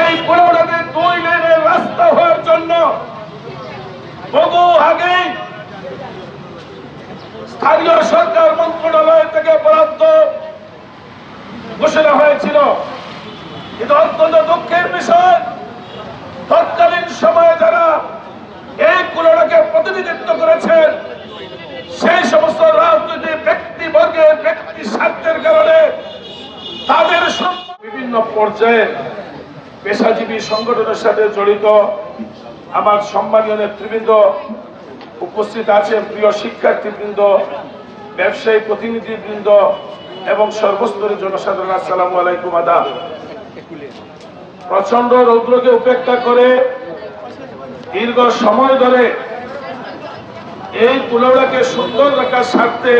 এই পুরোটাতে দুই লেনের রাস্তা হওয়ার জন্য বহু আগেই স্থানীয় সরকার মন্ত্রণালয় থেকে বরাদ্দ ঘোষণা হয়েছিল। কিন্তু অত্যন্ত দুঃখের বিষয়, তৎকালীন সময়ে যারা এই কুলোটাকে প্রতিনিধিত্ব করেছেন, সেই সমস্ত রাজনৈতিক ব্যক্তিবর্গের ব্যক্তি স্বার্থের কারণে তাদের বিভিন্ন পর্যায়ে পেশাজীবী সংগঠনের সাথে জড়িত আমার সম্মানীয় নেতৃবৃন্দ উপস্থিত আছে প্রিয় শিক্ষার্থীবৃন্দ, ব্যবসায়ী প্রতিনিধিবৃন্দ এবং সর্বস্তরের জনসাধারণ, আসসালামু আলাইকুম আদা। প্রচণ্ড রৌদ্রকে উপেক্ষা করে দীর্ঘ সময় ধরে এই কুলৌড়াকে সুন্দর রাখার স্বার্থে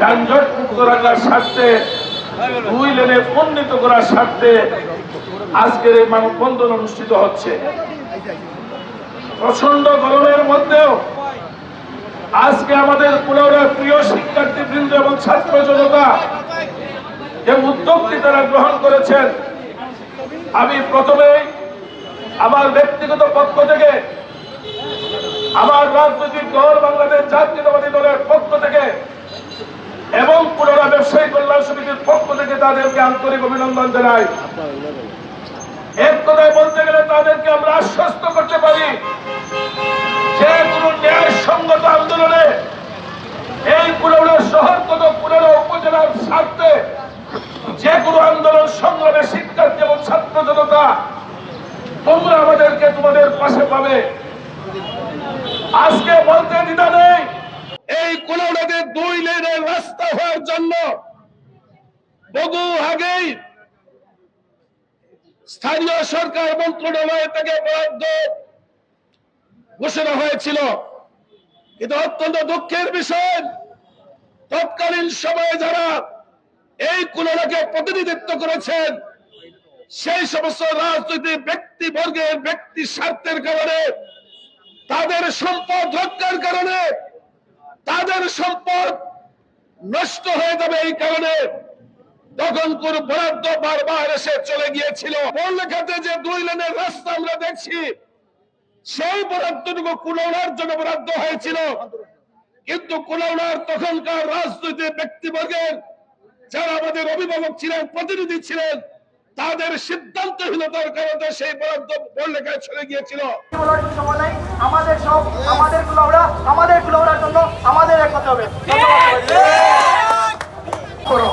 যানজট মুক্ত রাখার স্বার্থে দুই লেনে উন্নীত করার স্বার্থে আজকের এই মানববন্ধন অনুষ্ঠিত হচ্ছে। প্রচণ্ড গরমের মধ্যেও আজকে আমাদের কুলৌড়ার প্রিয় শিক্ষার্থীবৃন্দ এবং ছাত্র জনতা যে উদ্যোগটি তারা গ্রহণ করেছেন, আমি প্রথমেই আমার ব্যক্তিগত পক্ষ থেকে আমার রাজনৈতিক দল বাংলাদেশ জাতীয়তাবাদী দলের পক্ষ ব্যবসায়ী কল্যাণ সমিতির পক্ষ থেকে তাদেরকে আন্তরিক অভিনন্দন জানাই। এক কথায় বলতে গেলে তাদেরকে আমরা আশ্বস্ত করতে পারি যে কোনো ন্যায়সঙ্গত আন্দোলনে এই পুরোনো শহর কত পুরোনো উপজেলার স্বার্থে যে কোনো আন্দোলন সংগ্রামে শিক্ষার্থী এবং ছাত্র জনতা, তোমরা আমাদেরকে তোমাদের পাশে পাবে। আজকে বলতে দিদা নেই। এই কুলৌড়াতে দুই লেনের রাস্তা হওয়ার জন্য বহু আগেই স্থানীয় সরকার মন্ত্রণালয় থেকে বরাদ্দ ঘোষণা হয়েছিল। কিন্তু অত্যন্ত দুঃখের বিষয়, তৎকালীন সময়ে যারা এই কুলরাকে প্রতিনিধিত্ব করেছেন, সেই সমস্ত রাজনৈতিক ব্যক্তিবর্গের ব্যক্তি স্বার্থের কারণে, তাদের সম্পদ রক্ষার কারণে, তাদের সম্পদ নষ্ট হয়ে যাবে এই কারণে তখন কোন বরাদ্দ বারবার এসে চলে গিয়েছিল। পৌরলেখাতে যে দুই লেনের রাস্তা আমরা দেখছি, সেই বরাদ্দটুকু কুলৌনার জন্য বরাদ্দ হয়েছিল। কিন্তু কুলৌনার তখনকার রাজনৈতিক ব্যক্তিবর্গের যারা আমাদের অভিভাবক ছিলেন, প্রতিনিধি ছিলেন, তাদের সিদ্ধান্তহীনতার কারণে সেই বরাদ্দ পৌরলেখায় চলে গিয়েছিল। আমাদের সব, আমাদের কুলাউড়া, আমাদের কুলাউড়ার জন্য আমাদের এক হবে করো।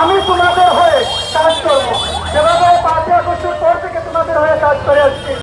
আমি তোমাদের হয়ে কাজ করব। যেভাবে পাঁচই আগস্টের পর থেকে তোমাদের হয়ে কাজ করে আসছি।